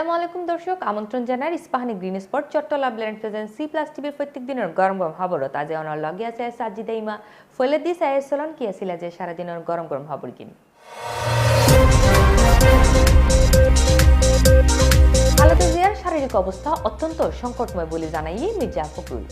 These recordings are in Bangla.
আসসালামু আলাইকুম দর্শক, আমন্ত্রণ জানার Ispahani green spot Chattala blend present C plus টিভির প্রত্যেক দিনের গরম গরম খবর। আজ অনার লগে আছে সাজিদা ইমা ফলে দিস আয়ের কি আছিল যে সারাদিনের গরম গরম খবর কিন। খালেদা জিয়ার শারীরিক অবস্থা অত্যন্ত সংকটময় বলে জানাই মির্জা ফখরুল।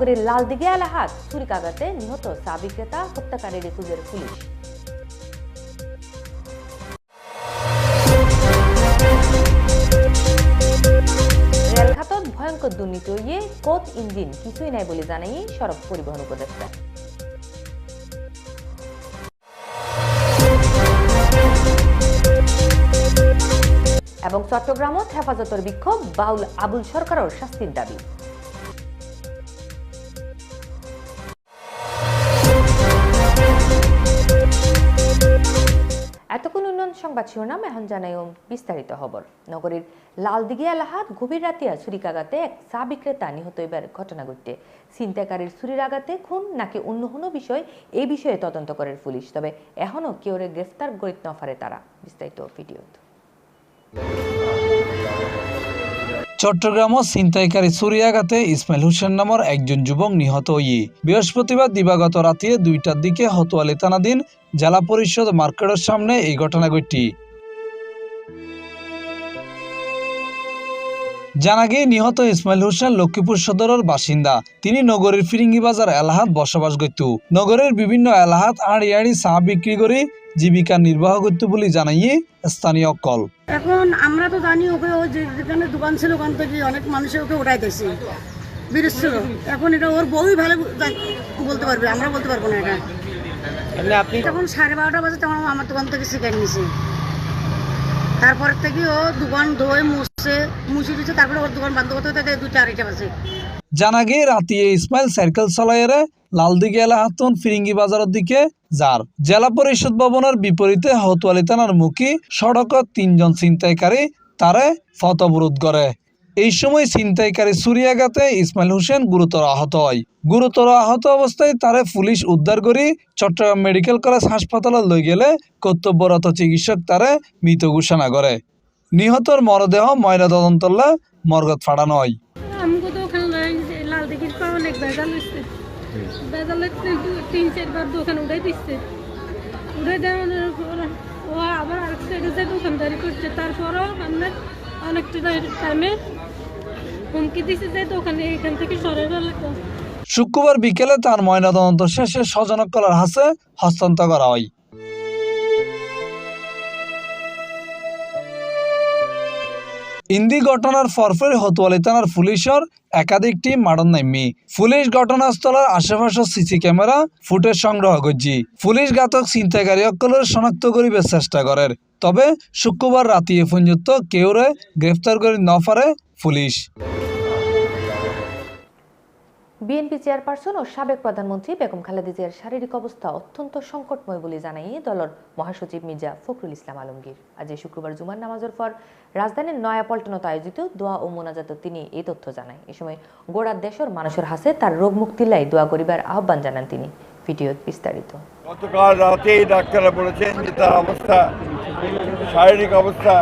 নগরীর লালদিঘি এলাহাত ছুরিকাঘাতে নিহত চা বিক্রেতা হত্যাকারীর খুঁজের পুলিশ। ভয়ঙ্কর দুর্নীতি হইয়ে কোচ ইঞ্জিন কিছুই বলে জানাই সড়ক পরিবহন উপদেষ্টা। এবং চট্টগ্রামত হেফাজতের বিক্ষোভ বাউল আবুল সরকারের শাস্তির দাবি। উন্নয়ন সংবাদ শিরোনাম এখন জানাইও বিস্তারিত খবর। নগরীর লালদিগিয়া এলাহাত গভীর রাতিয়া ছুরিকাঘাতে এক চা বিক্রেতা নিহত এবার ঘটনা ঘটতে ছিনতাইকারীর ছুরির আঘাতে খুন নাকি অন্য কোনো বিষয়, এই বিষয়ে তদন্ত করে পুলিশ। তবে এখনও কেউরে গ্রেফতার না নফারে তারা। বিস্তারিত ভিডিও চট্টগ্রাম ছিনতাইকারী ছুরিয়াঘাতে ইসমাইল হোসেন নামের একজন যুবক নিহত হই বৃহস্পতিবার দিবাগত রাতে দুইটার দিকে হতোয়ালি থানাধীন জেলা পরিষদ মার্কেটের সামনে এই ঘটনা ঘটি। জানা গিয়ে নিহত ইসমাইল হোসেন লক্ষ্মীপুর সদরের বাসিন্দা। তিনি নগরীর ফিরিঙ্গি বাজার এলাহাত বসবাস করত। নগরের বিভিন্ন এলাহাত আড়ি আড়ি চা বিক্রি করে জীবিকা নির্বাহ করত বলে জানাইয়ে স্থানীয় কল। এখন আমরা তো জানি ওকে ও যেখানে দোকান ছিল ওখান থেকে অনেক মানুষে ওকে উঠাইতেছে বিরোধ ছিল। এখন এটা ওর বউই ভালো বলতে পারবে আমরা বলতে পারব না এটা। আপনি তখন সাড়ে বারোটা বাজে তখন আমার দোকান থেকে শিকার নিছে তারপর থেকে ও দোকান ধোয় মুছছে মুছে জানা গিয়ে রাতিয়ে ইসমাইল সাইকেল ফিরিঙ্গি বাজারের দিকে যার জেলা পরিষদ ভবনের বিপরীতে হতুয়ালি থানার মুখী সড়কত তিনজন ছিনতাইকারী তারে করে। এই সময় ছিনতাইকারী সুরিয়াঘাতে ইসমাইল হোসেন গুরুতর আহত হয়। গুরুতর আহত অবস্থায় তারে পুলিশ উদ্ধার করে চট্টগ্রাম মেডিকেল কলেজ হাসপাতালে লই গেলে কর্তব্যরত চিকিৎসক তারে মৃত ঘোষণা করে। নিহতর মরদেহ ময়না তদন্তল্লা মর্গত ফাড়ানো হয় তিন চারবার দোকান উঠাই দিচ্ছে উঠে দেওয়ার পর ও আবার আরেক সাইডে যে দোকানদারি করছে। তারপরও অনেকটা টাইমে হুমকি দিচ্ছে যে দোকানে এখান থেকে সরে শুক্রবার বিকেলে তার ময়নাতদন্ত শেষে স্বজনকলার হাসে হস্তান্তর করা হয়। ইন্দি ঘটনার ফরফরে হতুয়ালি থানার পুলিশের একাধিক টিম মাডন নামি পুলিশ ঘটনাস্থলের আশেপাশে সিসি ক্যামেরা, ফুটেজ সংগ্রহ করছি। পুলিশ ঘাতক চিন্তাকারী সকলের শনাক্ত করিবার চেষ্টা করে। তবে শুক্রবার রাতিয়ে পর্যন্ত কেউরে গ্রেফতার করে ন পারে পুলিশ। বিএনপি চেয়ারপারসন ও সাবেক প্রধানমন্ত্রী বেগম খালেদা জিয়ার শারীরিক অবস্থা অত্যন্ত সংকটময় বলে জানাই দলের মহাসচিব মির্জা ফখরুল ইসলাম আলমগীর। আজ শুক্রবার জুমার নামাজের পর রাজধানীর নয়াপল্টনত আয়োজিত দোয়া ও মোনাজাত তিনি এই তথ্য জানায়। এ সময় গোড়ার দেশের মানুষের হাসে তার রোগ মুক্তি লাই দোয়া করিবার আহ্বান জানান তিনি। ভিডিও বিস্তারিত। গতকাল রাতেই ডাক্তাররা বলেছেন যে তার অবস্থা, শারীরিক অবস্থা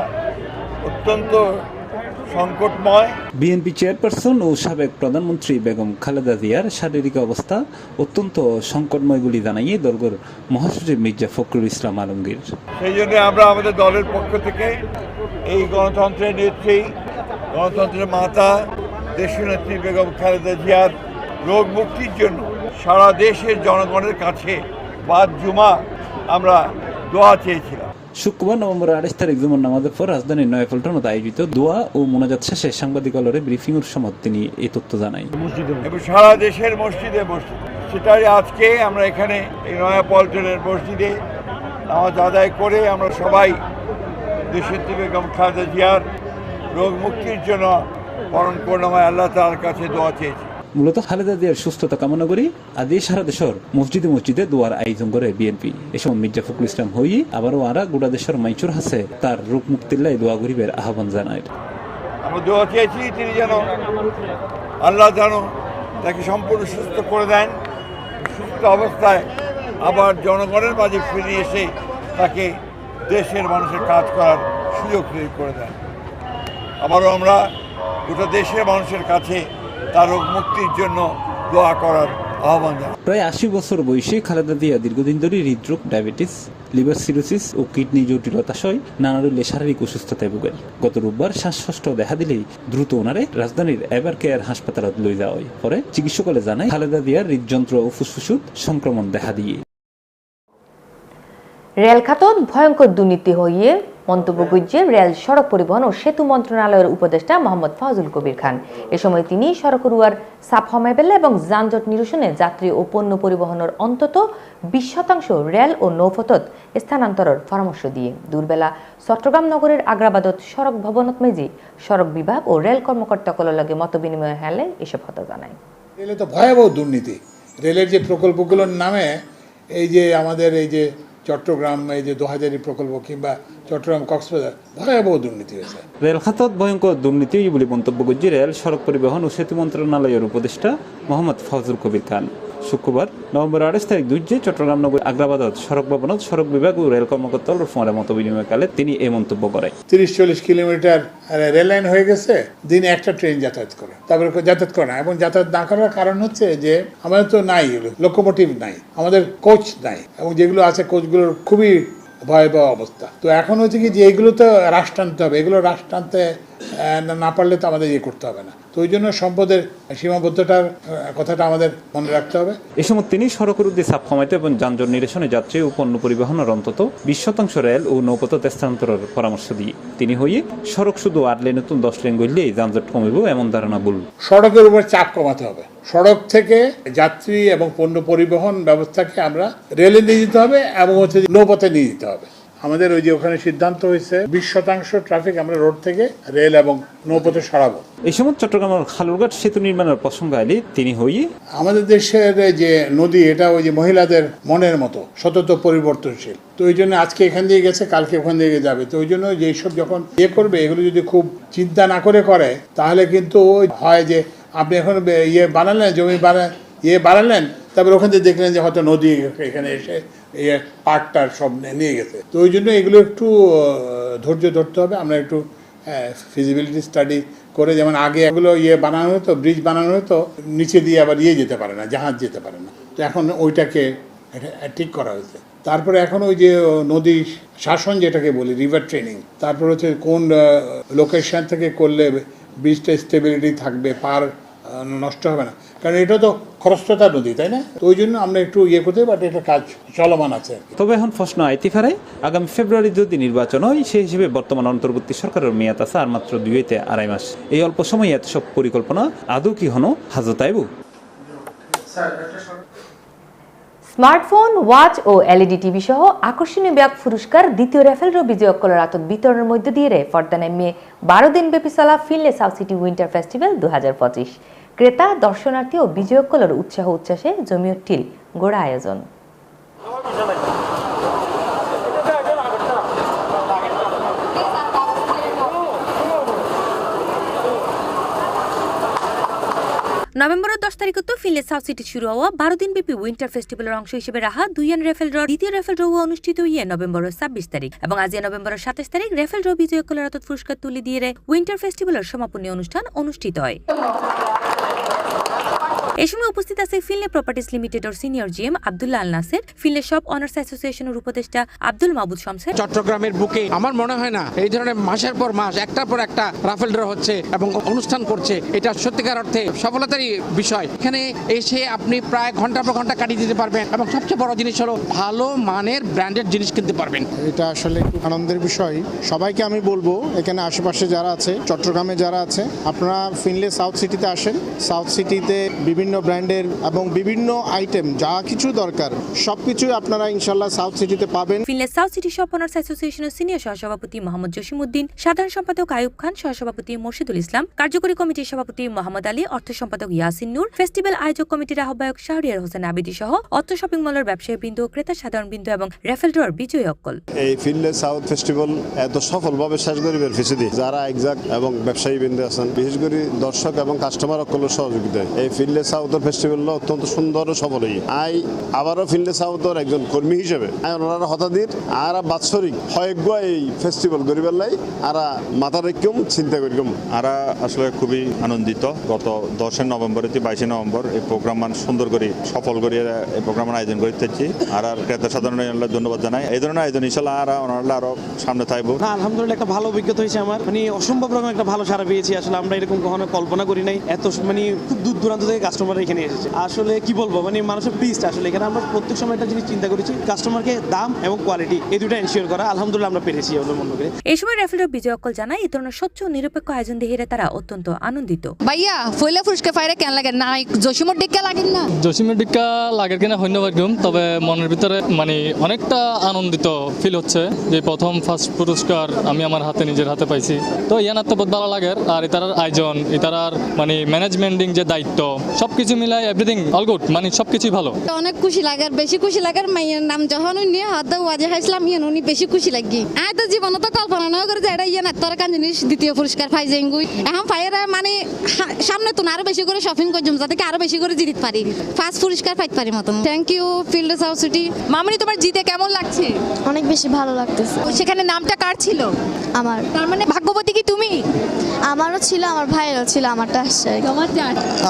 অত্যন্ত সংকটময়। বিএনপি চেয়ারপারসন ও সাবেক প্রধানমন্ত্রী বেগম খালেদা জিয়ার শারীরিক অবস্থা অত্যন্ত সংকটময় বলে জানাইয়ে দলগর মহাসচিব মির্জা ফখরুল ইসলাম আলমগীর। সেই জন্য আমরা আমাদের দলের পক্ষ থেকে এই গণতন্ত্রের নেত্রী গণতন্ত্রের মাতা দেশনেত্রী বেগম খালেদা জিয়ার রোগ মুক্তির জন্য সারা দেশের জনগণের কাছে বাদ জুমা আমরা দোয়া চেয়েছিলাম। শুক্রবার নভেম্বর আঠাশ তারিখ জুমার নামাজের পর রাজধানীর নয়াপল্টনত আয়োজিত দোয়া ও মোনাজাত শেষে সাংবাদিকলরে ব্রিফিংয়ের সময় তিনি এই তথ্য জানাই এবং সারা দেশের মসজিদে মসজিদ সেটাই আজকে আমরা এখানে এই নয়াপল্টনের মসজিদে নামাজ আদায় করে আমরা সবাই দেশের বেগম খালেদা জিয়ার রোগ মুক্তির জন্য পরম করুণাময় আল্লাহ তার কাছে দোয়া চেয়েছি। মূলত খালেদা জিয়ার সুস্থতা কামনা করি। আজ এই সারা দেশের মসজিদে মসজিদে দোয়ার আয়োজন করে বিএনপি। এ সময় মির্জা ফখরুল ইসলাম হই, আবারও আরা গোটা দেশের মাইচুর হাসে তার রূপ মুক্তির লাই দোয়া গরিবের আহ্বান জানায়। আমরা দোয়া চেয়েছি, তিনি যেন আল্লাহ যেন তাকে সম্পূর্ণ সুস্থ করে দেন, সুস্থ অবস্থায় আবার জনগণের মাঝে ফিরে এসে তাকে দেশের মানুষের কাজ করার সুযোগ তৈরি করে দেন। আবারও আমরা গোটা দেশের মানুষের কাছে তার রোগ মুক্তির জন্য দোয়া করার আহ্বান জানাই। প্রায় আশি বছর বয়সী খালেদা জিয়া দীর্ঘদিন ধরে হৃদরোগ ডায়াবেটিস লিভার সিরোসিস ও কিডনি জটিলতা সহ নানা রোগে শারীরিক অসুস্থতায় ভোগেন। গত রোববার শ্বাসকষ্ট দেখা দিলেই দ্রুত ওনারে রাজধানীর এভার কেয়ার হাসপাতালত লই যাওয়া হয়। পরে চিকিৎসকলে জানায় খালেদা জিয়ার হৃদযন্ত্র ও ফুসফুসুত সংক্রমণ দেখা দিয়ে। রেল খাতত ভয়ঙ্কর দুর্নীতি হইয়ে মন্তব্য গুজ্জে রেল সড়ক পরিবহন ও সেতু মন্ত্রণালয়ের উপদেষ্টা মোহাম্মদ ফাজুল কবির খান। এ সময় তিনি সড়ক রুয়ার সাফ হমাইবেলা এবং যানজট নিরসনে যাত্রী ও পণ্য পরিবহনের অন্তত বিশ শতাংশ রেল ও নৌপথত স্থানান্তরের পরামর্শ দিয়ে। দুর্বেলা চট্টগ্রাম নগরের আগ্রাবাদত সড়ক ভবনত মেজি সড়ক বিভাগ ও রেল কর্মকর্তাগুলোর লগে মত বিনিময় হেলে এসব কথা জানায়। রেলে তো ভয়াবহ দুর্নীতি। রেলের যে প্রকল্পগুলোর নামে এই যে আমাদের এই যে চট্টগ্রাম এই যে দোহাজারি প্রকল্প কিংবা চট্টগ্রাম কক্সবাজার ভয়াবহ দুর্নীতি হয়েছে। রেল খাতত ভয়ঙ্কর দুর্নীতি বলে মন্তব্য করছে রেল সড়ক পরিবহন ও সেতু মন্ত্রণালয়ের উপদেষ্টা মোহাম্মদ ফজল কবির খান। শুক্রবার নভেম্বর আঠাশ তারিখ দুইজে চট্টগ্রাম নগর আগ্রাবাদত সড়ক ভবনত সড়ক বিভাগ ও রেল কর্মকর্তার ফোনে মত বিনিময়কালে তিনি এই মন্তব্য করেন। তিরিশ চল্লিশ কিলোমিটার রেল লাইন হয়ে গেছে, দিনে একটা ট্রেন যাতায়াত করে। তারপরে যাতায়াত করে না, এবং যাতায়াত না করার কারণ হচ্ছে যে আমাদের তো নাই লোকোমোটিভ নাই, আমাদের কোচ নাই, এবং যেগুলো আছে কোচগুলোর খুবই ভয়াবহ অবস্থা। তো এখন হচ্ছে কি যে এগুলো তো রাশ টানতে হবে, এগুলো রাশ টানতে না- পারলে তো আমাদের ইয়ে করতে হবে না। ওই জন্য সম্পদের সীমাবদ্ধতার কথাটা আমাদের মনে রাখতে হবে। এ সময় তিনি সড়কের উদ্দেশ্যে চাপ কমাইতে এবং যানজট নিরসনে যাত্রী ও পণ্য পরিবহনের অন্তত বিশ শতাংশ রেল ও নৌপথত স্থানান্তরের পরামর্শ দিয়ে তিনি হইয়ে সড়ক শুধু আট লেন নতুন দশ লেন গড়লেই যানজট কমিব এমন ধারণা বলল সড়কের উপর চাপ কমাতে হবে। সড়ক থেকে যাত্রী এবং পণ্য পরিবহন ব্যবস্থাকে আমরা রেলে নিয়ে যেতে হবে এবং হচ্ছে নৌপথে নিয়ে যেতে হবে। আমাদের ওই যে ওখানে সিদ্ধান্ত হয়েছে বিশ শতাংশ ট্রাফিক আমরা রোড থেকে রেল এবং নৌপথে সরাবো। এই সময় চট্টগ্রামের খালুরঘাট সেতু নির্মাণের প্রসঙ্গ আইলে তিনি হইয়ে আমাদের দেশের যে নদী এটা ওই যে মহিলাদের মনের মতো সতত পরিবর্তনশীল। তো ওই জন্য আজকে এখান দিয়ে গেছে কালকে ওখান দিয়ে যাবে। তো ওই জন্য যে এইসব যখন ইয়ে করবে এগুলো যদি খুব চিন্তা না করে করে তাহলে কিন্তু ওই হয় যে আপনি এখন ইয়ে বানালেন জমি বানা ইয়ে বানালেন তারপর ওখান থেকে দেখলেন যে হয়তো নদী এখানে এসে ইয়ে পার্কটার সব নিয়ে গেছে। তো ওই জন্য এগুলো একটু ধৈর্য ধরতে হবে। আমরা একটু ফিজিবিলিটি স্টাডি করে যেমন আগে এগুলো ইয়ে বানানো হতো ব্রিজ বানানো হতো, নিচে দিয়ে আবার ইয়ে যেতে পারে না, জাহাজ যেতে পারে না। তো এখন ওইটাকে ঠিক করা হয়েছে। তারপরে এখন ওই যে নদী শাসন যেটাকে বলি রিভার ট্রেনিং তারপর হচ্ছে কোন লোকেশন থেকে করলে ব্রিজটা স্টেবিলিটি থাকবে, পার নষ্ট হবে না। কারণ এটা তো খরস্রোতা নদী তাই না? তো ওই জন্য আমরা একটু ইয়ে করতে বাট এটা কাজ চলমান আছে তবে এখন প্রশ্ন আইতে পারে আগামী ফেব্রুয়ারি যদি নির্বাচন হয় সেই হিসেবে বর্তমান অন্তর্বর্তী সরকারের মেয়াদ আছে আর মাত্র দুইতে আড়াই মাস। এই অল্প সময়ে এত সব পরিকল্পনা আদৌ কি হনো হাজত আইবু। স্মার্টফোন ওয়াচ ও এলইডি টিভি সহ আকর্ষণীয় ব্যাগ পুরস্কার দ্বিতীয় রেফেল রো বিজয় আতক বিতরণের মধ্য দিয়ে রে ফর্দা নামিয়ে বারো দিন ব্যাপী চলা Finlay south city winter festival দু ক্রেতা, দর্শনার্থী ও বিজয় কলার উৎসাহ উচ্ছ্বাসে জমিও টিল, গোড়া আয়োজন। নভেম্বরের দশ তারিখত ফিনলে সাউথ সিটি শুরু হওয়া বারো দিন ব্যাপী উইন্টার ফেস্টিভ্যালের অংশ হিসেবে রাহা দুইয়ান রেফেল ড্র, দ্বিতীয় রেফেল ড্র অনুষ্ঠিত হইয়ে নভেম্বরের ছাব্বিশ তারিখ। এবং আজ নভেম্বরের সাতাশ তারিখ রেফেল ড্র বিজয় কলারত পুরস্কার তুলে দিয়ে উইন্টার ফেস্টিভ্যালের সমাপনী অনুষ্ঠান অনুষ্ঠিত হয়। এ সময় উপস্থিত আছে ফিনলে প্রপার্টিজ লিমিটেডের senior GM Abdullah Al Naser. Finlay shop owners অ্যাসোসিয়েশনের উপদেষ্টা আব্দুল মাহবুদ শমসের। চট্টগ্রামের বুকে আমার মনে হয় না এই ধরনের মাসের পর মাস একটার পর একটা রাফেল ড্র হচ্ছে এবং অনুষ্ঠান করছে। এটা সত্যিকার অর্থে সফলতারই বিষয়। এখানে এসে আপনি প্রায় ঘণ্টা পর ঘণ্টা কাটিয়ে দিতে পারবেন এবং সবচেয়ে বড় জিনিস হলো ভালো মানের ব্র্যান্ডেড জিনিস কিনতে পারবেন। এটা আসলে একটু আনন্দের বিষয়। সবাইকে আমি বলব এখানে আশেপাশে যারা আছে চট্টগ্রামে যারা আছে আপনারা ফিনলে সাউথ সিটিতে আসেন। সাউথ সিটিতে বিভিন্ন ব্র্যান্ডের এবং বিভিন্ন আইটেম যা কিছু দরকার সব কিছুই আপনারা ইনশাল্লাহ সাউথ সিটিতে পাবেন। Finlay south city shop owners অ্যাসোসিয়েশনের সিনিয়র সহসভাপতি মোহাম্মদ জসিমউদ্দিন সাধারণ সম্পাদক আয়ুব খান সহসভাপতি মোর্শেদুল ইসলাম কার্যকরী কমিটির সভাপতি মোহাম্মদ আলী অর্থ সম্পাদক ইয়াসিন নূর ফেস্টিভ্যাল আয়োজক কমিটির আহ্বায়ক শাহরিয়ার হোসেন আবিদি সহ অর্থ শপিং মলের ব্যবসায়ী বৃন্দ ক্রেতা সাধারণ বৃন্দ এবং রেফেল ড্রর বিজয়ী অক্কল। এই ফিনলে সাউথ ফেস্টিভ্যাল এত সফলভাবে শেষ করিবের ফিসিদি যারা একজাক এবং ব্যবসায়ী বৃন্দে আছেন বিশেষ করে দর্শক এবং কাস্টমার অকলের সহযোগিতায় এই ফিনলে সাউথের ফেস্টিভ্যাল অত্যন্ত সুন্দর ও সফল হই আই আবারও ফিনলে সাউথের একজন কর্মী হিসেবে। আই ওনারা হতাদির আর বাৎসরিক হয়জ্ঞ এই ফেস্টিভ্যাল গরিবের লাই আর মাথা রেখেও চিন্তা করিকম আর আসলে খুবই আনন্দিত। গত দশই নভেম্বর থেকে বাইশে নভেম্বর এই প্রোগ্রাম মান সুন্দর করে সফল করে এই প্রোগ্রামের আয়োজন করে থাকছি আর আর ক্রেতা সাধারণ ধন্যবাদ জানাই। এই ধরনের আয়োজন ইনশাল্লাহ আর ওনারা আরও সামনে থাকব না আলহামদুলিল্লাহ একটা ভালো অভিজ্ঞতা হয়েছে আমার। মানে অসম্ভব রকম একটা ভালো সারা পেয়েছি। আসলে আমরা এরকম কখনো কল্পনা করি নাই। এত মানে খুব দূর দূরান্ত থেকে কাস্টমার এখানে এসেছে। আসলে কি বলব? মানে মানুষের পিস্ট আসলে। এখানে আমরা প্রত্যেক সময় একটা জিনিস চিন্তা করেছি কাস্টমারকে দাম এবং কোয়ালিটি এই দুটো এনশিওর করা। আলহামদুলিল্লাহ আমরা পেরেছি বলে মনে করি। এই সময় র্যাফেলের বিজয় অকল জানায় এই ধরনের স্বচ্ছ নিরপেক্ষ আয়োজন দেখিয়ে তারা অত্যন্ত আনন্দিত। ভাইয়া ফইলে ফুসকে ফাইরে কেন লাগে? না জসিমর ডিক্কা লাগে না? জসিমের ডিক্কা লাগের কিনা ধন্যবাদ গম তবে মনের ভিতরে মানে অনেকটা আনন্দিত ফিল হচ্ছে যে প্রথম ফার্স্ট পুরস্কার আমি আমার হাতে নিজের হাতে পাইছি। তো ইয়ানার তো বহুত ভালো লাগে আর এটার আয়োজন এটার মানে ম্যানেজমেন্টিং যে দায়িত্ব সবকিছু মিলাই এভরিথিং অল গুড মানে সবকিছুই ভালো। অনেক খুশি লাগে আর বেশি খুশি লাগে মাইয়ের নাম যখন নিয়ে হাত ওয়াজে খাইছিলাম ইয়ে উনি বেশি খুশি লাগি। আয় তো জীবন তো কল্পনা না করে যে এটা ইয়ে না তোর কান জিনিস দ্বিতীয় পুরস্কার পাই যাইগুই এখন পাইরা মানে সামনে তো আরও বেশি করে শপিং করছুম যাতে আরও বেশি করে জিতিতে পারি। ফার্স্ট পুরস্কার পাইতে পারি মতন। Thank you field south city মামনি তোমার জিতে কেমন লাগছে? অনেক বেশি ভালো লাগতেছে। সেখানে নামটা কার ছিল? আমার। তার মানে ভাগ্যবতী কি তুমি? আমারও ছিল আমার ভাইয়েরও ছিল আমারটা আসছে। তোমার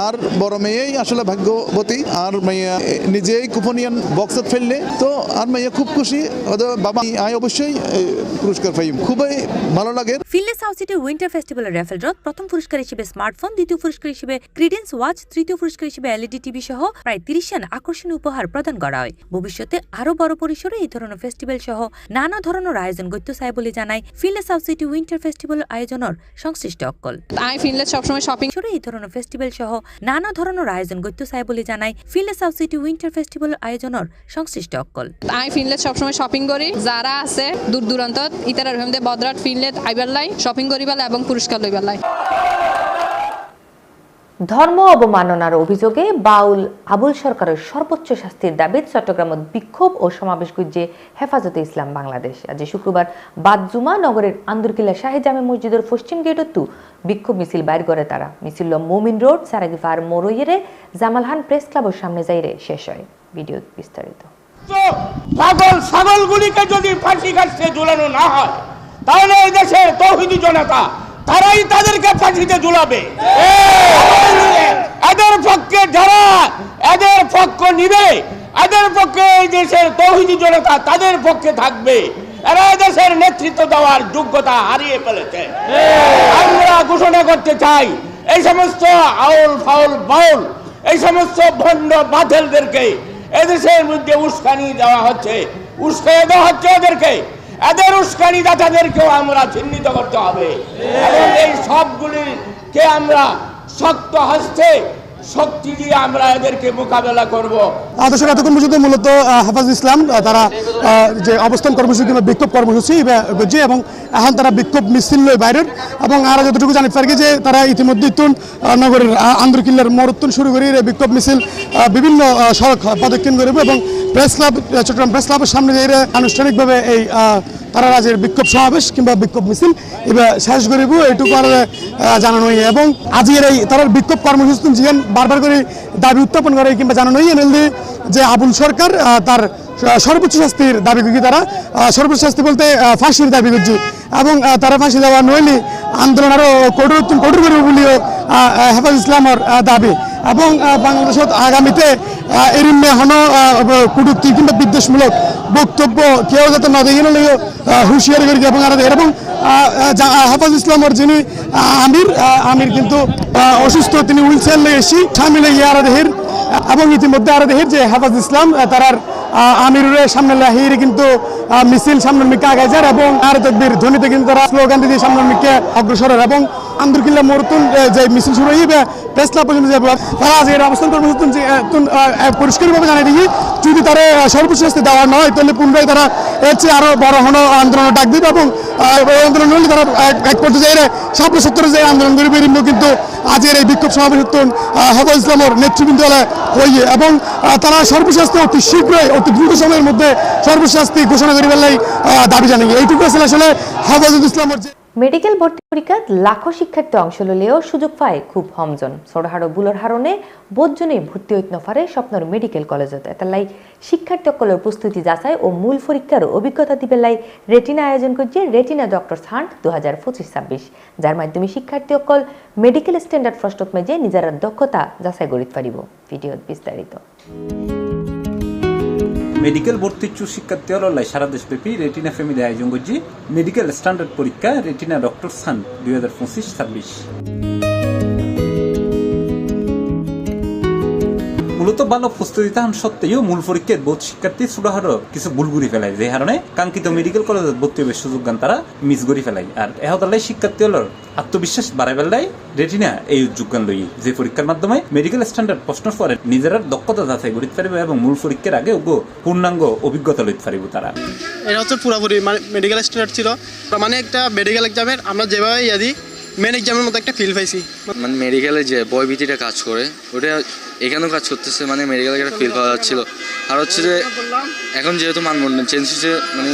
আর বড় মেয়েই আসলে ভাগ্যবতী আর মেয়ে নিজেই কুপনিয়ান বক্সত ফেললে তো আর মেয়ে খুব খুশি বাবা আই অবশ্যই পুরস্কার পাই খুবই ভালো লাগে। ফিনলে সাউথ সিটি উইন্টার ফেস্টিভ্যালের র্যাফেল ড্রত প্রথম পুরস্কার হিসেবে স্মার্টফোন দ্বিতীয় পুরস্কার হিসেবে ক্রিডেন্স ওয়াচ তৃতীয় পুরস্কার হিসেবে এলইডি টিভি সহ প্রায় তিরিশ জন আকর্ষণীয় উপহার প্রদান করা হয়। ভবিষ্যতে আরও বড় পরিসরে এই ধরনের ফেস্টিভ্যাল সহ নানা ধরনের আয়োজন গত্য চাই বলে জানায় Finlay South City winter festival আয়োজনের সংশ্লিষ্ট অক্কল। আই ফিনলে সবসময় শপিং এই ধরনের ফেস্টিভ্যাল সহ নানা ধরনের আয়োজন গত্য চাই বলে জানায় Finlay south city winter festival আয়োজনের সংশ্লিষ্ট অকল আই ফিনলে সবসময় শপিং করি। যারা আছে দূর দূরান্ত ইতারা রহিমদে বদরাট ফিনলে আইবার লাই শপিং করিবার এবং পুরস্কার লইবার লাই। ধর্ম অবমাননার অভিযোগে বাউল আবুল সরকারের সর্বোচ্চ শাস্তির দাবিত চট্টগ্রামত বিক্ষোভ ও সমাবেশ গুজ্জে হেফাজতে ইসলাম বাংলাদেশ। আজ শুক্রবার বাদজুমা নগরের আন্দরকিল্লা শাহী জামে মসজিদের পশ্চিম গেটতু বিক্ষোভ মিছিল বাইর করে তারা। মিছিল মোমিন রোড, সারাগিফার মোরইয়েরে জামালহান প্রেস ক্লাবের সামনে যাইরে শেষ হয়। ভিডিও বিস্তারিত। যদি ফাঁসি কাটতে ঝুলানো না হয়, তাহলে এই দেশের তৌহিদি জনতা তারাই তাদেরকে ফাঁসিতে ঝুলাবে। এদের পক্ষে যারা, এদের পক্ষ নিবে, এদের পক্ষে এই দেশের তৌহিদি জনতা তাদের পক্ষে থাকবে। এরা দেশের নেতৃত্ব দেওয়ার যোগ্যতা হারিয়ে ফেলেছে। আমরা ঘোষণা করতে চাই, এই সমস্ত আউল ফাউল বাউল, এই সমস্ত ভণ্ড বাথেলদেরকে এদেশের মধ্যে উস্কানি দেওয়া হচ্ছে। উস্কানি দেওয়া হচ্ছে এদেরকে এদের উস্কানি দাতাদেরকেও আমরা চিহ্নিত করতে হবে। এবং এই সবগুলিকে আমরা শক্ত হস্তে শক্তি দিয়ে আমরা এদেরকে মোকাবেলা করব। দর্শক এতক্ষণ পর্যন্ত মূলত হাফাজ ইসলাম তারা যে অবস্থান কর্মসূচি কিংবা বিক্ষোভ কর্মসূচি করছে এবং এখন তারা বিক্ষোভ মিছিল বাইরের, এবং আর যতটুকু জানি পারি যে তারা ইতিমধ্যে তুন নগরের আন্দরকিল্লার মরত্তুন শুরু করে বিক্ষোভ মিছিল বিভিন্ন সড়ক প্রদক্ষিণ করবে এবং প্রেস ক্লাব চট্টগ্রাম প্রেস ক্লাবের সামনে যে আনুষ্ঠানিকভাবে এই তারা রাজের বিক্ষোভ সমাবেশ কিংবা বিক্ষোভ মিছিল, এবার শেষ করিব এইটুকু আর জানানো এবং আজকের এই তারা বিক্ষোভ কর্মসূচি যেন বারবার করে দাবি উত্থাপন করে কিংবা জানানো এনএলডি যে আবুল সরকার তার সর্বোচ্চ শাস্তির দাবি করছি তারা। সর্বোচ্চ শাস্তি বলতে ফাঁসির দাবি করছি। এবং তারা ফাঁসি দেওয়া নইলে আন্দোলন আরও কঠোর কঠোর করবে বলেও হেফাজ ইসলামর দাবি। এবং আহ, বাংলাদেশত আগামীতে এরিম হন কুটুক্তি কিংবা বিদ্বেষমূলক বক্তব্য কেউ যাতে না দেখে নিলেও হুঁশিয়ারি করি এবং আর এবং হাফাজ ইসলামর যিনি আমির আমির কিন্তু অসুস্থ তিনি হুইল চেয়ার লেগে এসি সামিলে ইয়ে আর দেহের এবং ইতিমধ্যে আর দেহের যে হাফাজ ইসলাম তারার আমিরের সামনে লাহিরে কিন্তু মিছিল সামনের মিকে আগায় যার এবং আর তকবির ধ্বনিতে কিন্তু তারা স্লোগান দিয়ে সামনের মিকে অগ্রসর হয়। এবং আন্দরকিল্লা মরতুন আহ, যে মিছিল শুরু হইবে প্রেস ক্লাব পর্যন্ত যাবে তারা আজ এর অবস্থান কর্মসূচি যে, পরিষ্কারভাবে জানাই দিই যদি তারা শাস্তি দেওয়া নয় তাহলে পুনরায় তারা এর চেয়ে আরও বড় হন আন্দোলন ডাক দিবে এবং এই আন্দোলন হলে তারা এক- পর্যায়ে সাপড়ে সত্তরে যে আন্দোলন করিবে এরকম কিন্তু আজকের এই বিক্ষোভ সমাবেশ হাফাজ ইসলামের নেতৃবৃন্দ হইয়ে এবং তারা সর্বশাস্তি অতি শীঘ্রই অতি দ্রুত সময়ের মধ্যে সর্বশাস্তি ঘোষণা করিবার দাবি জানাই এইটুকু আসলে আসলে হাফাজুল ইসলামের যে মেডিকেল ভর্তি পরীক্ষাত লাখো শিক্ষার্থী অংশ ললেও সুযোগ পায় খুব হমজন। ছোটহারো বুলোর হারণে বোধজনে ভর্তি হইত নফারে স্বপ্নর মেডিকেল কলেজত। এতালাই শিক্ষার্থী অকলের প্রস্তুতি যাচাই ও মূল পরীক্ষার অভিজ্ঞতা দিবে লাই রেটিনা আয়োজন করছে রেটিনা ডক্টর হান্ট দু হাজার পঁচিশ ছাব্বিশ। যার মাধ্যমে শিক্ষার্থী সকল মেডিকেল স্ট্যান্ডার্ড প্রশ্নত মেজে নিজের দক্ষতা যাচাই করিতে পারিব। ভিডিওত বিস্তারিত। মেডিকেল ভর্তিচ্ছু শিক্ষার্থী হলাই সারা দেশব্যাপী রেটিনা ফ্যামিলি আয়োজন করছি মেডিকেল স্ট্যান্ডার্ড পরীক্ষা রেটিনা ডক্টর সান, দুই হাজার পঁচিশ ছাব্বিশ। ভালো প্রস্তুতি তাহান সত্ত্বেও মূল পরীক্ষায় বহুত শিক্ষার্থী ছোটহারো কিছু ভুল করে ফেলায় যে কারণে কাঙ্ক্ষিত মেডিকেল কলেজে ভর্তি হবে সুযোগ গান তারা মিস করে ফেলায় আর এহতালাই শিক্ষার্থী হলোর আত্মবিশ্বাস বাড়াই ফেলাই রেটিনা এই উদ্যোগ গান লই যে পরীক্ষার মাধ্যমে মেডিকেল স্ট্যান্ডার্ড প্রশ্ন পরে নিজের দক্ষতা যাচাই করিতে পারিবে এবং মূল পরীক্ষার আগে ওগো পূর্ণাঙ্গ অভিজ্ঞতা লইতে পারিব তারা এটা হচ্ছে পুরোপুরি মানে মেডিকেল স্ট্যান্ডার্ড ছিল। মানে একটা মেডিকেল এক্সামের আমরা যেভাবে ইয়া দিই মেন এক্সামের মতো একটা ফিল পাইছি। মানে মেডিকেলে যে বয়ভীতিটা কাজ করে, ওটা এখানেও কাজ করতেছে মানে মেডিকেলে একটা ফিল পাওয়া যাচ্ছিল। আর হচ্ছে যে, এখন যেহেতু মানমন্ডল চেঞ্জ হচ্ছে মানে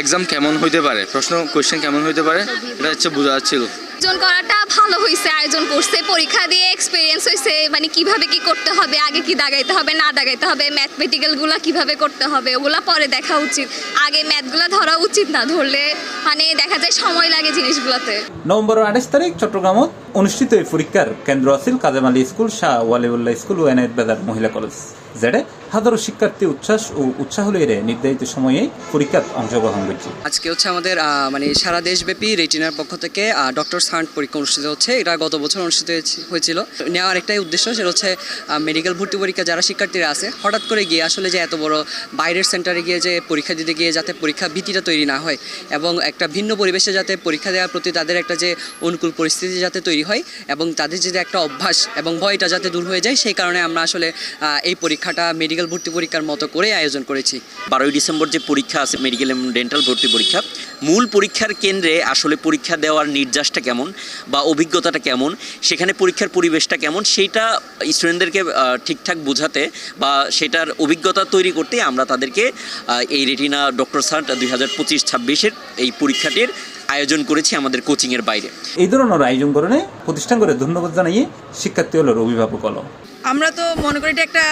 এক্সাম কেমন হইতে পারে? প্রশ্ন কোয়েশ্চেন কেমন হইতে পারে? এটা হচ্ছে বোঝা যাচ্ছিল। আয়োজন করাটা ভালো হয়েছে আয়োজন করছে, পরীক্ষা দিয়ে এক্সপিরিয়েন্স হয়েছে মানে কীভাবে কি করতে হবে, আগে কি দাগাইতে হবে, না দাগাইতে হবে ম্যাথমেটিক্যালগুলো কীভাবে করতে হবে, ওগুলো পরে দেখা উচিত। আগে ম্যাথগুলো ধরা উচিত না, ধরলে মানে দেখা যায় সময় লাগে জিনিসগুলোতে। নভেম্বর আঠাশ তারিখ, চট্টগ্রামত অনুষ্ঠিত এই পরীক্ষার কেন্দ্র আছিল কাজেম আলী স্কুল, শাহ ওয়ালিউল্লাহ স্কুল ও এনায়েত বাজার মহিলা কলেজ। যেটা হাজারো শিক্ষার্থী উচ্ছ্বাস ও উৎসাহ লইরে নির্ধারিত সময়ে পরীক্ষাত অংশগ্রহণ করছে। আজকে হচ্ছে আমাদের মানে সারা দেশব্যাপী রেটিনার পক্ষ থেকে ডক্টর সান্ট পরীক্ষা অনুষ্ঠিত হচ্ছে। এটা গত বছর অনুষ্ঠিত হয়েছিল। নেওয়ার একটাই উদ্দেশ্য সেটা হচ্ছে মেডিকেল ভর্তি পরীক্ষা যারা শিক্ষার্থীরা আছে, হঠাৎ করে গিয়ে আসলে যে এত বড় বাইরের সেন্টারে গিয়ে যে পরীক্ষা দিতে গিয়ে যাতে পরীক্ষা ভীতিটা তৈরি না হয়, এবং একটা ভিন্ন পরিবেশে যাতে পরীক্ষা দেওয়ার প্রতি তাদের একটা যে অনুকূল পরিস্থিতি যাতে তৈরি হয় এবং তাদের যে একটা অভ্যাস এবং ভয়টা যাতে দূর হয়ে যায়, সেই কারণে আমরা আসলে এই পরীক্ষাটা মেডিকেল ভর্তি পরীক্ষার মতো করে আয়োজন করেছি। বারোই ডিসেম্বর যে পরীক্ষা আছে মেডিকেল এবং ডেন্টাল ভর্তি পরীক্ষা, মূল পরীক্ষার কেন্দ্রে আসলে পরীক্ষা দেওয়ার নির্যাসটা কেমন বা অভিজ্ঞতাটা কেমন, সেখানে পরীক্ষার পরিবেশটা কেমন, সেইটা স্টুডেন্টদেরকে ঠিকঠাক বোঝাতে বা সেটার অভিজ্ঞতা তৈরি করতে আমরা তাদেরকে এই রেটিনা ডক্টর সার্ট দুই হাজার পঁচিশ ছাব্বিশের এই পরীক্ষাটির আয়োজন করেছি আমাদের কোচিংয়ের বাইরে। এই ধরনের আয়োজন করে প্রতিষ্ঠান করে ধন্যবাদ জানাইয়ে শিক্ষার্থী হলোর অভিভাবক হলো। আমরা তো মনে করি এটা একটা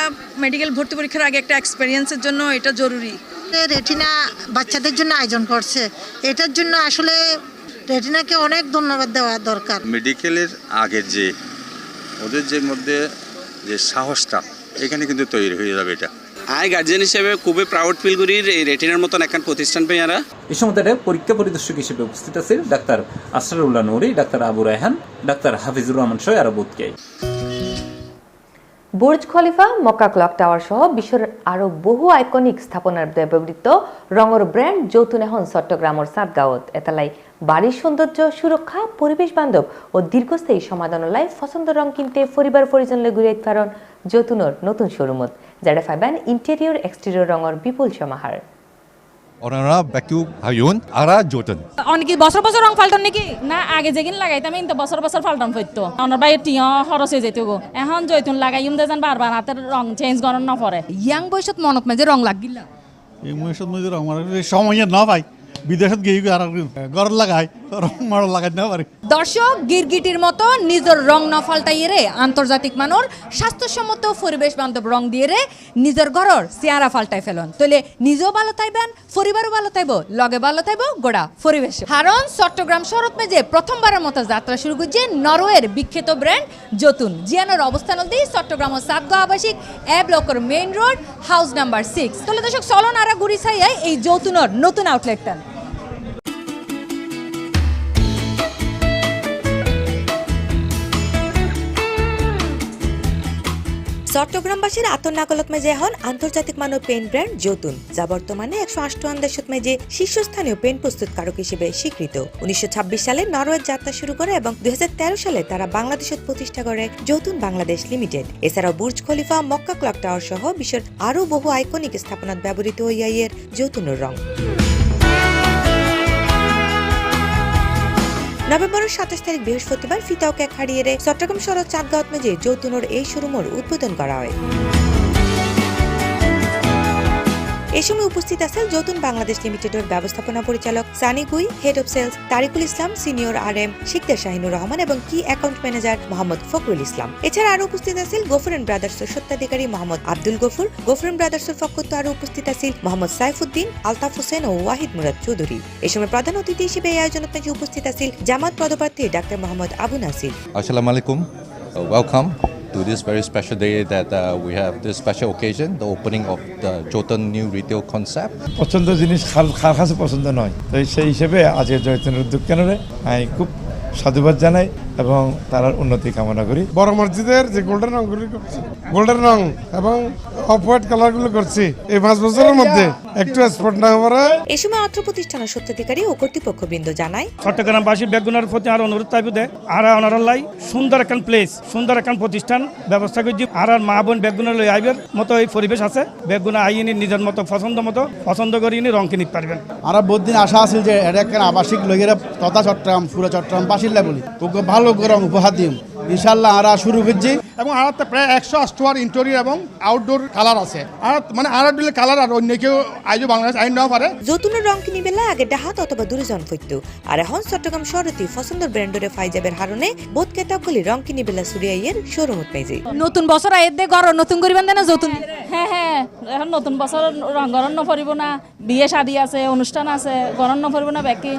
মেডিকেল ভর্তি পরীক্ষার আগে একটা এক্সপেরিয়েন্সের জন্য এটা জরুরি। রেটিনা বাচ্চাদের জন্য আয়োজন করছে। এটার জন্য আসলে রেটিনাকে অনেক ধন্যবাদ দেওয়া দরকার। মেডিকেলের আগের যে ওদের যে মধ্যে যে সাহসটা এখানে কিন্তু তৈরি হয়ে যাবে এটা। আমি গার্জেন হিসেবে খুবই প্রাউড ফিল করি এই রেটিনার মতন একটা প্রতিষ্ঠান পেয়ে আমরা এই সময় পরীক্ষা পরিদর্শক হিসেবে উপস্থিত আছেন ডাক্তার আসরারুল্লাহ নুরি ডাক্তার আবু রায়হান ডাক্তার হাফিজুর রহমান সহ আরও বোধকে Burj Khalifa Mecca clock tower সহ বিশ্বের আরও বহু আইকনিক স্থাপনার ব্যবহৃত রঙর ব্র্যান্ড যৌতুন এখন চট্টগ্রামের সাতগাঁৱত এতালাই বাড়ির সৌন্দর্য সুরক্ষা পরিবেশ বান্ধব ও দীর্ঘস্থায়ী সমাধানলাই পছন্দ রং কিনতে পরিবার পরিজনলে ঘুরে পারন যৌতুনের নতুন শোরুমত যারা ফাইবেন ইন্টেরিয়র এক্সটেরিয়র ৰঙৰ বিপুল সমাহার। ওনারা ব্যাকিউ হাইউন আরা জোটন। অনেকে বছর বছর রং পাল্টন নাকি? না আগে যেগিন লাগাইতাম কিন্তু বছর বছর পাল্টন ফইতো আমার বাইরে টিয়া খরচ হয়ে যেত গো। এখন জৈতুন লাগাইম দে যেন বারবার হাতের রং চেঞ্জ করন না পরে ইয়াং বয়সত মনত মাঝে রং লাগিলা। এই বয়সত মাঝে রং আমার সময় না পাই বিদেশত গিয়ে আর ঘর লাগাই মার লাগাই, না পারি। দর্শক, গিরগিটির মতো নিজের রং না ফাল্টাইয়ে রে আন্তর্জাতিক মানর স্বাস্থ্যসম্মত পরিবেশ বান্ধব রং দিয়ে রে নিজের ঘরের চেহারা ফাল্টাই ফেলন। তাহলে নিজেও ভালো তাইবেন পরিবারও ভালো তাইব লগে ভালো তাইব গোড়া পরিবেশ। কারণ চট্টগ্রাম শরৎ মেজে প্রথমবারের মতো যাত্রা শুরু করছে নরওয়ের বিখ্যাত ব্র্যান্ড যতুন। জিয়ানোর অবস্থান দিয়ে চট্টগ্রাম ও সাতগাঁ আবাসিক এ ব্লকের main road, house number six তাহলে দর্শক, চলন আরা গুড়ি ছাইয়াই এই যতুনর নতুন আউটলেটটা চট্টগ্রামবাসীর আতনাকলত মেজে এখন আন্তর্জাতিক মানব পেন ব্র্যান্ড যতুন, যা বর্তমানে একশো আষ্টান্ন দেশত মেজে শীর্ষস্থানীয় পেন প্রস্তুতকারক হিসেবে স্বীকৃত। উনিশশো ছাব্বিশ সালে নরওয়ের যাত্রা শুরু করে এবং দুই হাজার তেরো সালে তারা বাংলাদেশত প্রতিষ্ঠা করে যতুন বাংলাদেশ লিমিটেড। এছাড়াও Burj Khalifa Mecca clock tower সহ বিশ্বের আরও বহু আইকনিক স্থাপনাত ব্যবহৃত হইয়াইয়ের যতুনের রং। নভেম্বরের সাতাশ তারিখ বৃহস্পতিবার ফিতাওকে হারিয়ে রে চট্টগ্রাম শহর চাঁদগাঁৱত মেজে যৌতুনৰ এই শোরুমৰ উদ্বোধন করা হয়। এ সময় উপস্থিত আছেন যৌতুন বাংলাদেশ লিমিটেডের ব্যবস্থাপনা পরিচালক সানি গুই head of sales Tariqul Islam senior R M Shikdar Shahinur Rahman এবং কি অ্যাকাউন্ট ম্যানেজার মোহাম্মদ ফখরুল ইসলাম। এছাড়া আরও উপস্থিত আছেন গোফরেন ব্রাদার্সের সত্ত্বাধিকারী মোহাম্মদ আব্দুল গফুর গোফরেন ব্রাদার্সের তো আরও উপস্থিত আছেন মোহাম্মদ সাইফুদ্দিন আলতাফ হোসেন ও ওয়াহিদ মুরাদ চৌধুরী। এ সময় প্রধান অতিথি হিসেবে এই আয়োজনের মাঝে উপস্থিত আছেন জামাত পদপ্রার্থী doctor Mohammad Abu Nasir. alaikum. Uh, welcome. To this very special day that uh, we have this special occasion, the opening of the Jotun New Retail Concept. পছন্দ জিনিস খার কাছে পছন্দ নয় তো সেই হিসেবে আজকে জয়তনের উদ্যোগ কেন্দ্রে আমি খুব সাধুবাদ জানাই এবং তার উন্নতি কামনা করি। বড় মসজিদের যে গোল্ডেন রংগুলি করছি গোল্ডেন রং এবং অফ হোয়াইট কালারগুলো করছি এই পাঁচ বছরের মধ্যে একটু স্পট না হওয়ার এ সময় অত্র প্রতিষ্ঠানের সত্ত্বাধিকারী ও কর্তৃপক্ষবৃন্দ জানায়। চট্টগ্রামবাসী বেগুনের প্রতি আর অনুরোধ থাকবে আর অনারাল্লাই সুন্দর একখান প্লেস সুন্দর একখান প্রতিষ্ঠান ব্যবস্থা করছি। আর আর মা বোন বেগুনের লই আইবের মতো এই পরিবেশ আছে। বেগুনা আইনি নিজের মতো পছন্দ মতো পছন্দ করে ইনি রং কিনিতে পারবেন। আর বহুদিন আশা আছিল যে এটা একটা আবাসিক লগের তথা চট্টগ্রাম পুরো চট্টগ্রাম বাসিল্লা বলি। ভালো করে উপহার দিম। ইনশাল্লাহ আমরা শুরু করছি। এবং আর প্রায় একশো আষ্টবার ইন্টেরিয়র এবং আউটডোর কালার আছে। আর মানে আর দিলে কালার আর অন্য কেউ আইজো বাংলাদেশ আইন নেওয়া পারে। যৌতুনের রং কিনি বেলা আগে ডাহাত অথবা দূরজন ফৈত্য আর এখন চট্টগ্রাম শহরতি পছন্দের ব্র্যান্ডরে ফাইজাবের হারণে বোধ কেতাবগুলি রং কিনি বেলা সুরিয়াইয়ের শোরুম পাইছে। নতুন বছর আইত দে ঘর নতুন করিবেন দেন যৌতুন? হ্যাঁ হ্যাঁ এখন নতুন বছর গরম নপরিব না বিয়ে শাদি আছে অনুষ্ঠান আছে গরম নপরিব না ব্যাকিং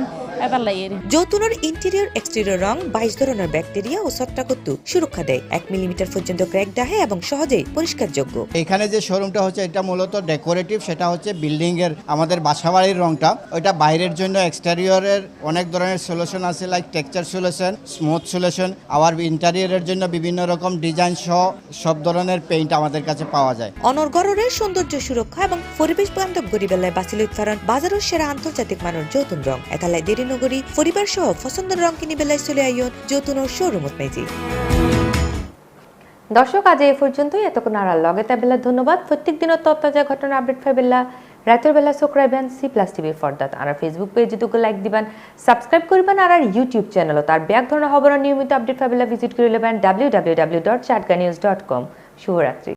যৌতুনের ইন্টেরিয়র এক্সটেরিয়র রং বাইশ ধরনের ব্যাকটেরিয়া ও ছত্রাকত্তু সুরক্ষা দেয়। এক মিলিমিটার পর্যন্ত ক্র্যাক ডাহে এবং সহজেই পরিষ্কারযোগ্য। এখানে যে শোরুমটা হচ্ছে এটা মূলত ডেকোরেটিভ সেটা হচ্ছে বিল্ডিং এর আমাদের বাসাবাড়ির রংটা। ওইটা বাইরের জন্য এক্সটেরিয়রের অনেক ধরনের সলিউশন আছে like texture solution smooth solution আবার ইন্টেরিয়রের জন্য বিভিন্ন রকম ডিজাইন সহ সব ধরনের পেইন্ট আমাদের কাছে পাওয়া যায়। অনর্গরের সৌন্দর্য সুরক্ষা এবং পরিবেশ বান্ধব গরিবেলায় বাসিল উৎপাদন বাজারের সেরা আন্তর্জাতিক মানের যৌতুন রং। এতালায় দেরিনগরী পরিবার সহ পছন্দের রং কিনি বেলায় চলে আইন যৌতুনের শোরুম মেজি দর্শক, আজ এই পর্যন্তই। এতক্ষণ আর লগে তাবেলা ধন্যবাদ। প্রত্যেক দিনের তত্ত্বাজা ঘটনা আপডেট পাইবেলা রাতের বেলা চোখরাইবেন সি প্লাস টিভি ফর ফর্দাত আর ফেসবুক পেজ দুটো লাইক দিবেন সাবস্ক্রাইব করবেন, আর ইউটিউব চ্যানেল তার ব্যাক ধরনের খবর নিয়মিত আপডেট পাইবেলা ভিজিট করে নেবেন W W W dot chatka news dot com শুভরাত্রি।